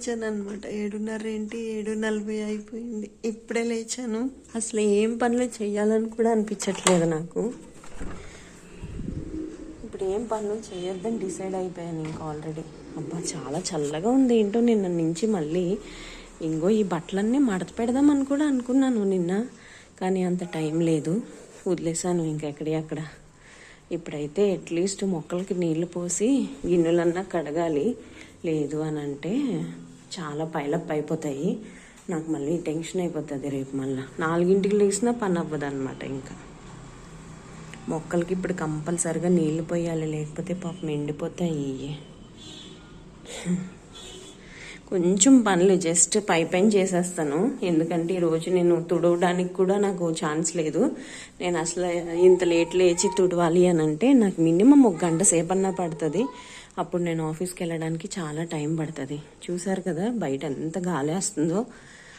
లేచాను అనమాట ఏడున్నర ఏంటి ఏడు నలభై అయిపోయింది. ఇప్పుడే లేచాను. అసలు ఏం పనులు చేయాలని కూడా అనిపించట్లేదు నాకు. ఇప్పుడు ఏం పనులు చేయొద్దని డిసైడ్ అయిపోయాను ఇంకా ఆల్రెడీ. అబ్బా చాలా చల్లగా ఉంది. ఏంటో నిన్న నుంచి మళ్ళీ ఇంకో ఈ బట్టలన్నీ మడత పెడదామని కూడా అనుకున్నాను నిన్న. కానీ అంత టైం లేదు. వదిలేసాను ఇంకెక్కడి అక్కడ. ఇప్పుడైతే అట్లీస్ట్ మొక్కలకి నీళ్ళు పోసి గిన్నెలన్నా కడగాలి. లేదు అని అంటే చాలా పైలప్ అయిపోతాయి. నాకు మళ్ళీ టెన్షన్ అయిపోతుంది రేపు మళ్ళీ. నాలుగింటికి లేచినా పని అవ్వదు అనమాట ఇంకా. మొక్కలకి ఇప్పుడు కంపల్సరిగా నీళ్ళు పోయాలి లేకపోతే పాపం ఎండిపోతాయి కొంచెం పనులు జస్ట్ పై పైన చేసేస్తాను. ఎందుకంటే ఈరోజు నేను తుడవడానికి కూడా నాకు ఛాన్స్ లేదు. నేను అసలు ఇంత లేట్ లేచి తుడవాలి అని అంటే నాకు మినిమం ఒక గంట సేపన్నా పడుతుంది. అప్పుడు నేను ఆఫీస్కి వెళ్ళడానికి చాలా టైం పడుతుంది. చూసారు కదా బయట ఎంత గాలి వస్తుందో.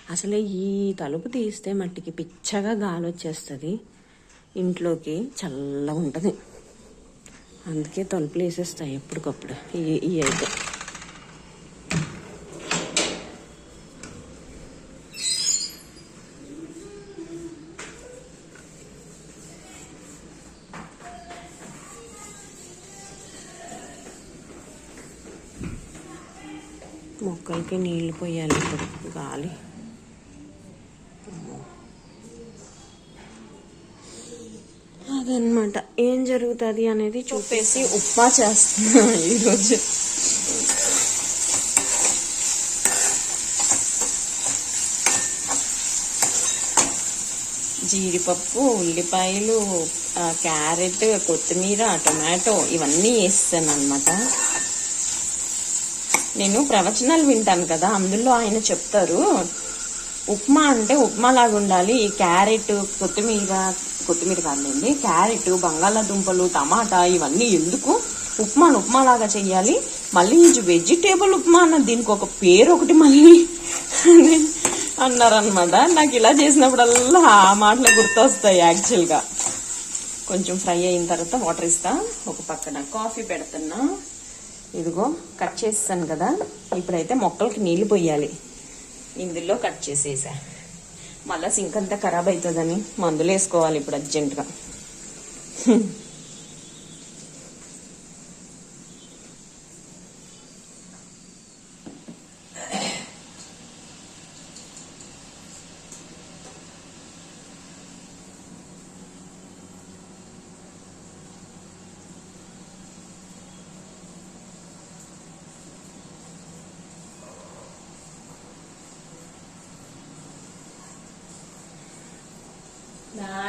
అసలే ఈ తలుపు తీస్తే మట్టికి పిచ్చగా గాలి వచ్చేస్తుంది. ఇంట్లోకి చల్లగా ఉంటుంది. అందుకే తలుపులు వేసేస్తాయి ఎప్పటికప్పుడు. ఈ ఈ అయితే. మొక్కలకి నీళ్ళు పోయాలి ఇప్పుడు. గాలి. అదనమాట. ఏం జరుగుతుంది అనేది చూపేసి ఉప్మా చేస్తున్నా ఈరోజు. జీడిపప్పు ఉల్లిపాయలు క్యారెట్ కొత్తిమీర టొమాటో ఇవన్నీ వేస్తాను అనమాట నేను ప్రవచనాలు వింటాను కదా అందులో ఆయన చెప్తారు ఉప్మా అంటే ఉప్మా లాగా ఉండాలి ఈ క్యారెట్ కొత్తిమీర కొత్తిమీర కాదండి క్యారెట్ బంగాళాదుంపలు టమాటా ఇవన్నీ ఎందుకు? ఉప్మాను ఉప్మా లాగా చెయ్యాలి మళ్ళీ ఇది వెజిటేబుల్ ఉప్మా అన్న దీనికి ఒక పేరు ఒకటి మళ్ళీ అన్నారనమాట నాకు ఇలా చేసినప్పుడల్లా ఆ మాటలు గుర్తొస్తాయి యాక్చువల్గా. కొంచెం ఫ్రై అయిన తర్వాత వాటర్ ఇస్తా ఒక పక్కన కాఫీ పెడుతున్నా. ఇదిగో కట్ చేసాను కదా. ఇప్పుడైతే మొక్కలకి నీళ్ళు పోయాలి. ఇందులో కట్ చేసేసా. మళ్ళా సింక్ అంతా ఖరాబ్ అవుతుందని మందులు వేసుకోవాలి ఇప్పుడు అర్జెంటుగా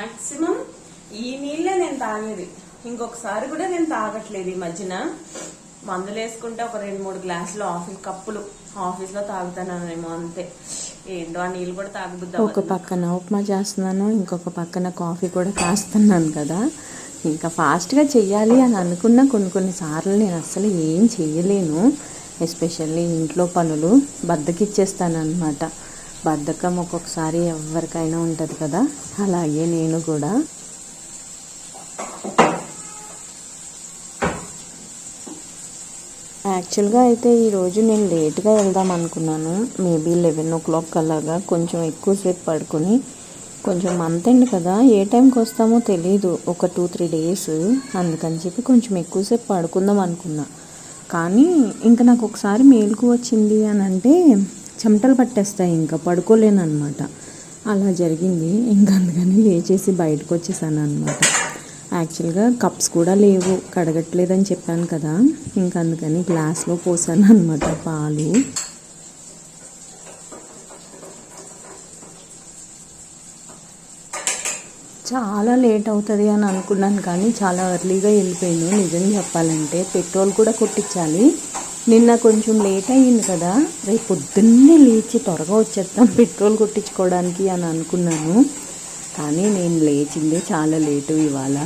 మాక్సిమం ఈ నీళ్ళే నేను తాగేది. ఇంకొకసారి కూడా నేను తాగట్లేదు ఈ మధ్యన. మందులు వేసుకుంటే ఒక రెండు మూడు గ్లాసులు ఆఫీస్ కప్పులు. ఆఫీస్లో తాగుతానేమో అంతే. ఏంటో ఆ నీళ్ళు కూడా తాగుద్దాం ఒక పక్కన ఉప్మా చేస్తున్నాను ఇంకొక పక్కన కాఫీ కూడా కాస్తున్నాను కదా. ఇంకా ఫాస్ట్గా చెయ్యాలి అని అనుకున్న కొన్ని కొన్ని సార్లు నేను అస్సలు ఏం చేయలేను ఎస్పెషల్లీ ఇంట్లో పనులు బద్దకిచ్చేస్తాను అనమాట బద్ధకం ఒక్కొక్కసారి ఎవరికైనా ఉంటుంది కదా? అలాగే నేను కూడా. యాక్చువల్గా అయితే ఈరోజు నేను లేట్గా వెళ్దాం అనుకున్నాను. మేబీ లెవెన్ ఓ క్లాక్ అలాగా కొంచెం ఎక్కువసేపు పడుకొని కొంచెం మంత్ ఎండ్ కదా? ఏ టైంకి వస్తామో తెలియదు ఒక టూ త్రీ డేస్ అందుకని చెప్పి కొంచెం ఎక్కువసేపు పడుకుందాం అనుకున్నా. కానీ ఇంకా నాకు ఒకసారి మేలుకు వచ్చింది అని అంటే చెమటలు పట్టేస్తాయి ఇంకా పడుకోలేను అనమాట అలా జరిగింది. ఇంకా అందుకని లేచేసి బయటకు వచ్చేసాను అనమాట యాక్చువల్గా కప్స్ కూడా లేవు కడగట్లేదని చెప్పాను కదా. ఇంకా అందుకని గ్లాస్లో పోసాను అనమాట పాలు. చాలా లేట్ అవుతుంది అని అనుకున్నాను కానీ చాలా ఎర్లీగా వెళ్ళిపోయాను నిజం చెప్పాలంటే పెట్రోల్ కూడా కొట్టించాలి. నిన్న కొంచెం లేట్ అయ్యింది కదా రేపు పొద్దున్నే లేచి త్వరగా వచ్చేద్దాం పెట్రోల్ కొట్టించుకోవడానికి అని అనుకున్నాను. కానీ నేను లేచిందే చాలా లేటు ఇవాళ.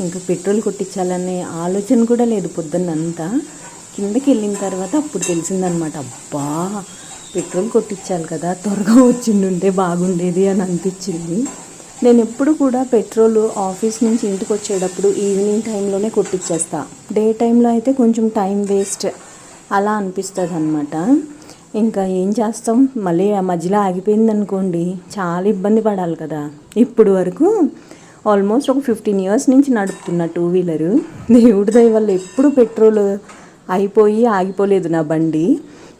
ఇంకా పెట్రోల్ కొట్టించాలనే ఆలోచన కూడా లేదు పొద్దున్నంతా. కిందకి వెళ్ళిన తర్వాత అప్పుడు తెలిసిందనమాట అబ్బా పెట్రోల్ కొట్టించాలి కదా త్వరగా వచ్చిండుంటే బాగుండేది అని అనిపించింది. నేను ఎప్పుడు కూడా పెట్రోల్ ఆఫీస్ నుంచి ఇంటికి వచ్చేటప్పుడు ఈవినింగ్ టైంలోనే కొట్టించేస్తా డే టైంలో అయితే కొంచెం టైం వేస్ట్. అలా అనిపిస్తుంది అనమాట ఇంకా ఏం చేస్తాం? మళ్ళీ ఆ మధ్యలో ఆగిపోయింది అనుకోండి చాలా ఇబ్బంది పడాలి కదా. ఇప్పుడు వరకు ఆల్మోస్ట్ ఒక ఫిఫ్టీన్ ఇయర్స్ నుంచి నడుపుతున్న టూ వీలరు. దేవుడి దయ వల్ల ఎప్పుడు పెట్రోల్ అయిపోయి ఆగిపోలేదు నా బండి.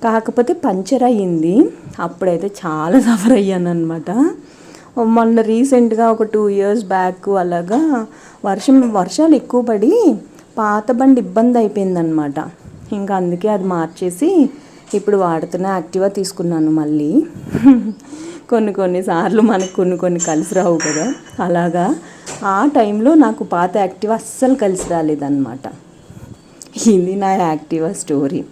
కాకపోతే పంచర్ అయ్యింది. అప్పుడైతే చాలా సఫర్ అయ్యాను అనమాట మొన్న రీసెంట్గా ఒక టూ ఇయర్స్ బ్యాక్ అలాగా వర్షం వర్షాలు ఎక్కువ పడి పాత బండి ఇబ్బంది అయిపోయిందనమాట ఇంకా అందుకే అది మార్చేసి ఇప్పుడు వాడుతున్న యాక్టివా తీసుకున్నాను మళ్ళీ. కొన్ని కొన్నిసార్లు మనకు కొన్ని కొన్ని కలిసి రావు కదా. అలాగా ఆ టైంలో నాకు పాత యాక్టివా అస్సలు కలిసి రాలేదన్నమాట. ఇది నా యాక్టివా స్టోరీ.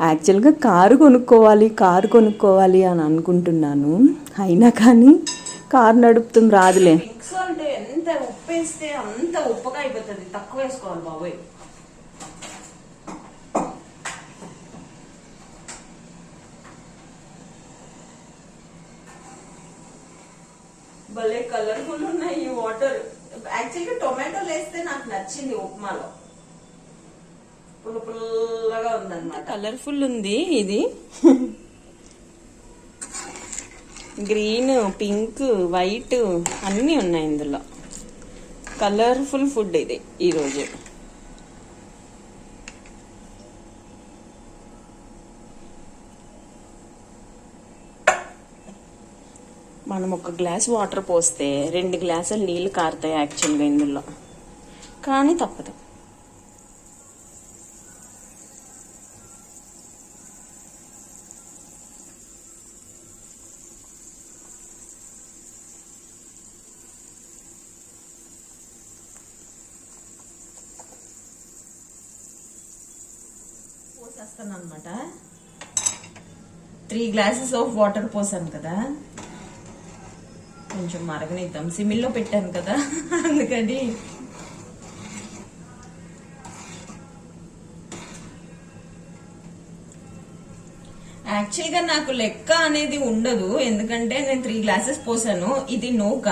యాక్చువల్గా కారు కొనుక్కోవాలి కారు కొనుక్కోవాలి అని అనుకుంటున్నాను. అయినా కానీ కారు నడుపుతుంది రాదులే. ఎంత ఉప్పు వేస్తే అంత ఉప్పగా అయిపోతుంది. తక్కువ వేసుకోవాలి బాబోయ్. భలే కలర్ఫుల్ ఉన్నాయి ఈ వాటర్ యాక్చువల్గా టొమాటోలు వేస్తే నాకు నచ్చింది ఉప్మాలో. పుల్ల పుల్లగా ఉందన్నమాట. కలర్ఫుల్ ఉంది ఇది. గ్రీన్ పింక్ వైట్ అన్నీ ఉన్నాయి ఇందులో. కలర్ఫుల్ ఫుడ్ ఇది ఈరోజు. మనం ఒక గ్లాస్ వాటర్ పోస్తే రెండు గ్లాసులు నీళ్ళు కారుతాయి యాక్చువల్గా ఇందులో. కానీ తప్పదు. పోసేస్తాను అనమాట త్రీ గ్లాసెస్ ఆఫ్ వాటర్ పోసాను కదా. కొంచెం మరగనిద్దాం. సిమిల్లో పెట్టాను కదా అందుకని. యాక్చువల్గా నాకు లెక్క అనేది ఉండదు ఎందుకంటే నేను త్రీ గ్లాసెస్ పోసాను. ఇది నూక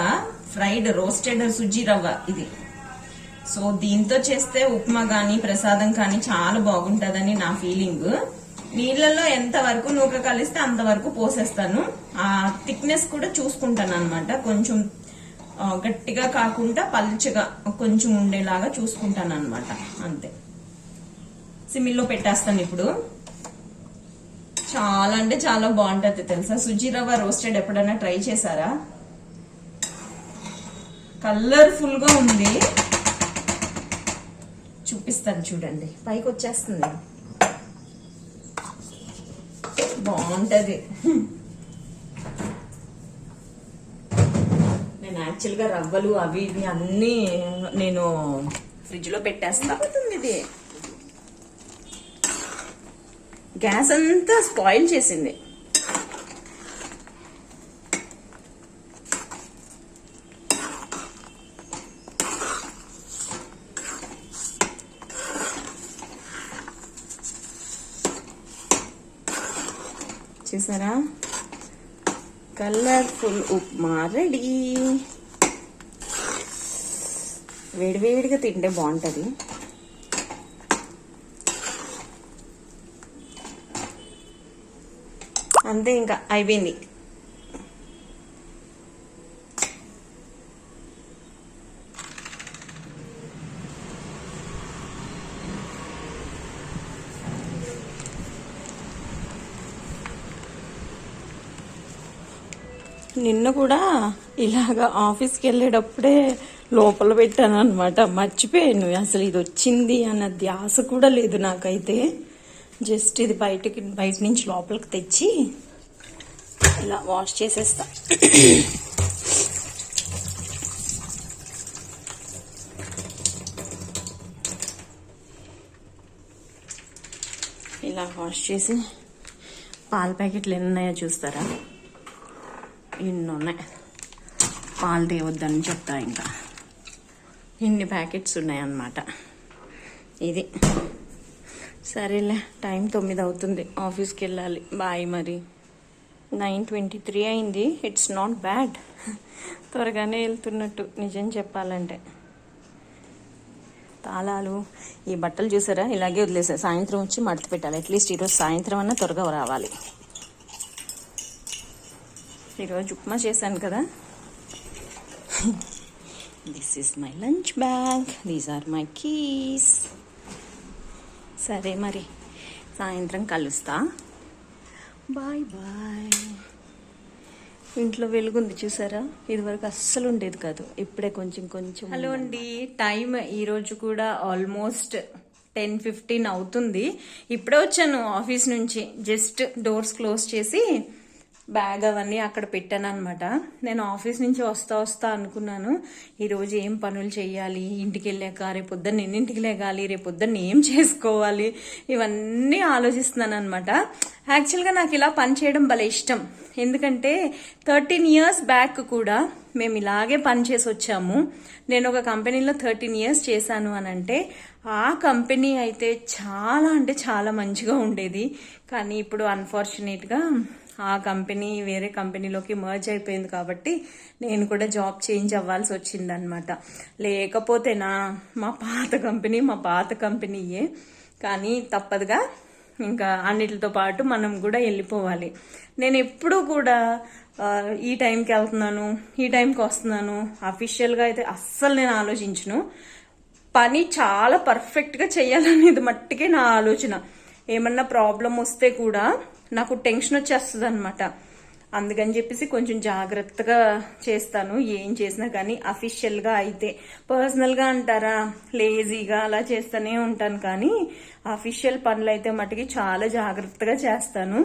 ఫ్రైడ్ రోస్టెడ్ సుజ్జి రవ్వ ఇది. సో దీంతో చేస్తే ఉప్మా కానీ ప్రసాదం కానీ చాలా బాగుంటుందని నా ఫీలింగ్. నీళ్ళల్లో ఎంత వరకు నూక కలిస్తే అంతవరకు పోసేస్తాను. ఆ థిక్నెస్ కూడా చూసుకుంటాను అనమాట కొంచెం గట్టిగా కాకుండా పల్చగా కొంచెం ఉండేలాగా చూసుకుంటాను అనమాట అంతే. సిమిల్లో పెట్టేస్తాను ఇప్పుడు. చాలా అంటే చాలా బాగుంటుంది తెలుసా? సుజీ రవ్వ రోస్టెడ్ ఎప్పుడైనా ట్రై చేశారా? కలర్ఫుల్గా ఉంది. చూపిస్తాను చూడండి. పైకి వచ్చేస్తుంది బాగుంటది. నేను యాక్చువల్గా రవ్వలు అవి ఇవి అన్నీ నేను ఫ్రిడ్జ్లో పెట్టేస్తా ఇది. గ్యాస్ అంతా స్పాయిల్ చేసింది. చూసారా కలర్ఫుల్ ఉప్మా రెడీ. వేడివేడిగా తింటే బాగుంటుంది. అంతే ఇంకా అయిపోయింది. నిన్న కూడా ఇలాగ ఆఫీస్కి వెళ్ళేటప్పుడే లోపల పెట్టాను అనమాట మర్చిపోయాను అసలు ఇది వచ్చింది అన్న ధ్యాస కూడా లేదు నాకైతే. జస్ట్ ఇది బయటకి బయట నుంచి లోపలికి తెచ్చి ఇలా వాష్ చేసేస్తా. ఇలా వాష్ చేసి పాల ప్యాకెట్లు ఎన్ని ఉన్నాయో చూస్తారా? ఇన్ని ఉన్నాయి పాలు తేవద్దని చెప్తా ఇంకా. ఇన్ని ప్యాకెట్స్ ఉన్నాయన్నమాట. ఇది. సరేలే టైం తొమ్మిది అవుతుంది. ఆఫీస్కి వెళ్ళాలి. బాయ్ మరి. నైన్ ట్వంటీ త్రీ అయింది. It's not bad. త్వరగానే వెళ్తున్నట్టు నిజం చెప్పాలంటే. తాళాలు ఈ బట్టలు చూసారా? ఇలాగే వదిలేసా. సాయంత్రం వచ్చి మడత పెట్టాలి. అట్లీస్ట్ ఈరోజు సాయంత్రం అన్నా త్వరగా రావాలి. ఈరోజు ఉప్మా చేశాను కదా. This is my lunch bag these are my keys సరే మరి సాయంత్రం కలుస్తా. బాయ్ బాయ్ ఇంట్లో వెలుగుంది చూసారా? ఇదివరకు అస్సలు ఉండేది కాదు. ఇప్పుడే కొంచెం కొంచెం హలో అండి టైం ఈరోజు కూడా ఆల్మోస్ట్ టెన్ ఫిఫ్టీన్ అవుతుంది. ఇప్పుడే వచ్చాను ఆఫీస్ నుంచి. జస్ట్ డోర్స్ క్లోజ్ చేసి బ్యాగ్ అవన్నీ అక్కడ పెట్టాను అనమాట నేను ఆఫీస్ నుంచి వస్తా వస్తా అనుకున్నాను. ఈరోజు ఏం పనులు చేయాలి ఇంటికి వెళ్ళాక రేపు పొద్దున్న ఎన్నింటికి లేగాలి రేపు పొద్దున్న ఏం చేసుకోవాలి? ఇవన్నీ ఆలోచిస్తున్నాను అనమాట యాక్చువల్గా నాకు ఇలా పని చేయడం భలే ఇష్టం. ఎందుకంటే థర్టీన్ ఇయర్స్ బ్యాక్ కూడా మేము ఇలాగే పని చేసి వచ్చాము. నేను ఒక కంపెనీలో థర్టీన్ ఇయర్స్ చేశాను అని అంటే ఆ కంపెనీ అయితే చాలా అంటే చాలా మంచిగా ఉండేది. కానీ ఇప్పుడు అన్ఫార్చునేట్గా ఆ కంపెనీ వేరే కంపెనీలోకి మర్జ్ అయిపోయింది కాబట్టి నేను కూడా జాబ్ చేంజ్ అవ్వాల్సి వచ్చిందనమాట లేకపోతేనా మా పాత కంపెనీ మా పాత కంపెనీయే. కానీ తప్పదుగా ఇంకా అన్నిటితో పాటు మనం కూడా వెళ్ళిపోవాలి. నేను ఎప్పుడూ కూడా ఈ టైంకి వెళ్తున్నాను ఈ టైంకి వస్తున్నాను. అఫీషియల్గా అయితే అస్సలు నేను ఆలోచించను. పని చాలా పర్ఫెక్ట్గా చేయాలనేది మట్టికే నా ఆలోచన. ఏమన్నా ప్రాబ్లం వస్తే కూడా నాకు టెన్షన్ వచ్చేస్తుంది అనమాట అందుకని చెప్పేసి కొంచెం జాగ్రత్తగా చేస్తాను ఏం చేసినా కానీ అఫీషియల్గా అయితే. పర్సనల్గా అంటారా? లేజీగా అలా చేస్తూనే ఉంటాను కానీ అఫీషియల్ పనులు అయితే మటుకి చాలా జాగ్రత్తగా చేస్తాను.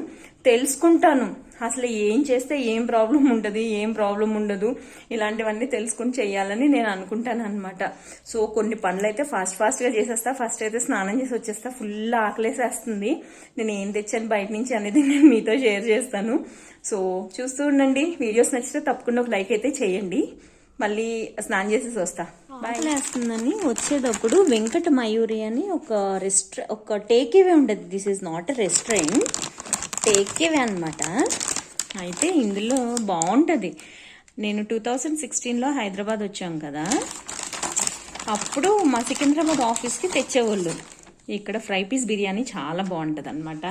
తెలుసుకుంటాను. అసలు ఏం చేస్తే ఏం ప్రాబ్లం ఉంటుంది ఏం ప్రాబ్లం ఉండదు ఇలాంటివన్నీ తెలుసుకుని చేయాలని నేను అనుకుంటాను అనమాట సో కొన్ని పనులు అయితే ఫాస్ట్ ఫాస్ట్గా చేసేస్తా ఫస్ట్ అయితే స్నానం చేసి వచ్చేస్తా ఫుల్ ఆకలేసేస్తుంది. నేను ఏం తెచ్చాను బయట నుంచి అనేది నేను మీతో షేర్ చేస్తాను. సో చూస్తూ ఉండండి. వీడియోస్ నచ్చితే తప్పకుండా ఒక లైక్ అయితే చేయండి. మళ్ళీ స్నానం చేసేసి వస్తా. వేస్తుందని వచ్చేటప్పుడు వెంకట మయూరి అని ఒక రెస్టా ఒక టేకేవే ఉండదు. This is not a restaurant takeaway అనమాట అయితే ఇందులో బాగుంటుంది. నేను టూ థౌజండ్ సిక్స్టీన్లో హైదరాబాద్ వచ్చాం కదా. అప్పుడు మా సికింద్రాబాద్ ఆఫీస్కి తెచ్చేవాళ్ళు. ఇక్కడ ఫ్రై పీస్ బిర్యానీ చాలా బాగుంటుంది అనమాట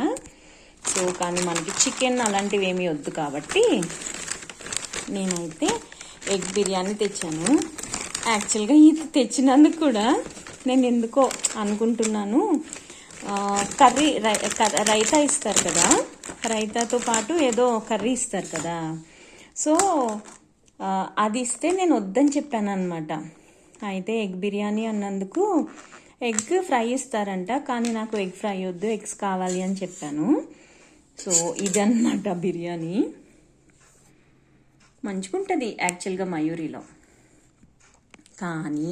సో కానీ మనకి చికెన్ అలాంటివి ఏమీ వద్దు కాబట్టి నేనైతే ఎగ్ బిర్యానీ తెచ్చాను. యాక్చువల్గా ఇది తెచ్చినందుకు కూడా నేను ఎందుకో అనుకుంటున్నాను. కర్రీ రై- రైతా ఇస్తారు కదా. రైతాతో పాటు ఏదో కర్రీ ఇస్తారు కదా. సో అది ఇస్తే నేను వద్దని చెప్పాను అనమాట అయితే ఎగ్ బిర్యానీ అన్నందుకు ఎగ్ ఫ్రై ఇస్తారంట కానీ నాకు ఎగ్ ఫ్రై వద్దు ఎగ్స్ కావాలి అని చెప్పాను. సో ఇదన్నమాట బిర్యానీ. మంచిగుంటుంది యాక్చువల్గా మయూరిలో. కానీ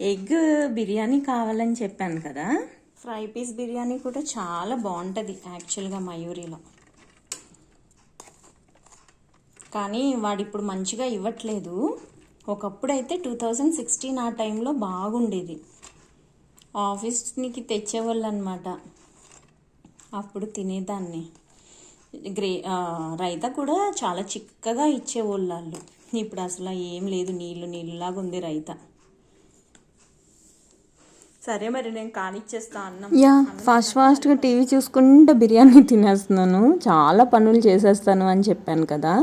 ఎగ్ బిర్యానీ కావాలని చెప్పాను కదా. ఫ్రై పీస్ బిర్యానీ కూడా చాలా బాగుంటుంది యాక్చువల్గా మయూరిలో. కానీ వాడు ఇప్పుడు మంచిగా ఇవ్వట్లేదు. ఒకప్పుడు అయితే టూ థౌజండ్ సిక్స్టీన్ ఆ టైంలో బాగుండేది. ఆఫీస్కి తెచ్చేవాళ్ళు అనమాట అప్పుడు తినేదాన్ని. గ్రే రైతా కూడా చాలా చిక్కగా ఇచ్చేవాళ్ళు వాళ్ళు ఇప్పుడు అసలు ఏం లేదు నీళ్ళు నీళ్ళలాగా ఉంది రైతా. సరే మరి నేను కానిచ్చేస్తా అన్నం. యా ఫాస్ట్ ఫాస్ట్గా టీవీ చూసుకుంటూ బిర్యానీ తినేస్తున్నాను. చాలా పనులు చేసేస్తాను అని చెప్పాను కదా.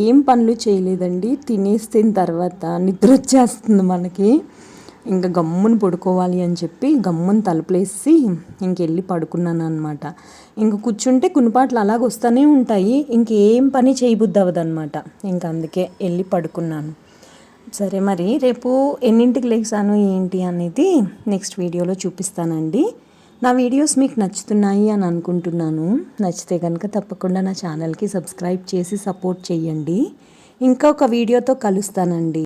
ఏం పనులు చేయలేదండి. తినేసిన తర్వాత నిద్ర వచ్చేస్తుంది మనకి. ఇంకా గమ్మును పడుకోవాలి అని చెప్పి గమ్మున తలుపులేసి ఇంకెళ్ళి పడుకున్నాను అనమాట ఇంక కూర్చుంటే కునిపాట్లు అలాగ వస్తూనే ఉంటాయి. ఇంకేం పని చేయబుద్ది అవ్వదన్నమాట ఇంక అందుకే వెళ్ళి పడుకున్నాను. సరే మరి రేపు ఎన్నింటికి లేచాను ఏంటి అనేది నెక్స్ట్ వీడియోలో చూపిస్తానండి. నా వీడియోస్ మీకు నచ్చుతున్నాయి అని అనుకుంటున్నాను. నచ్చితే కనుక తప్పకుండా నా ఛానల్కి సబ్స్క్రైబ్ చేసి సపోర్ట్ చేయండి ఇంకొక వీడియోతో కలుస్తానండి.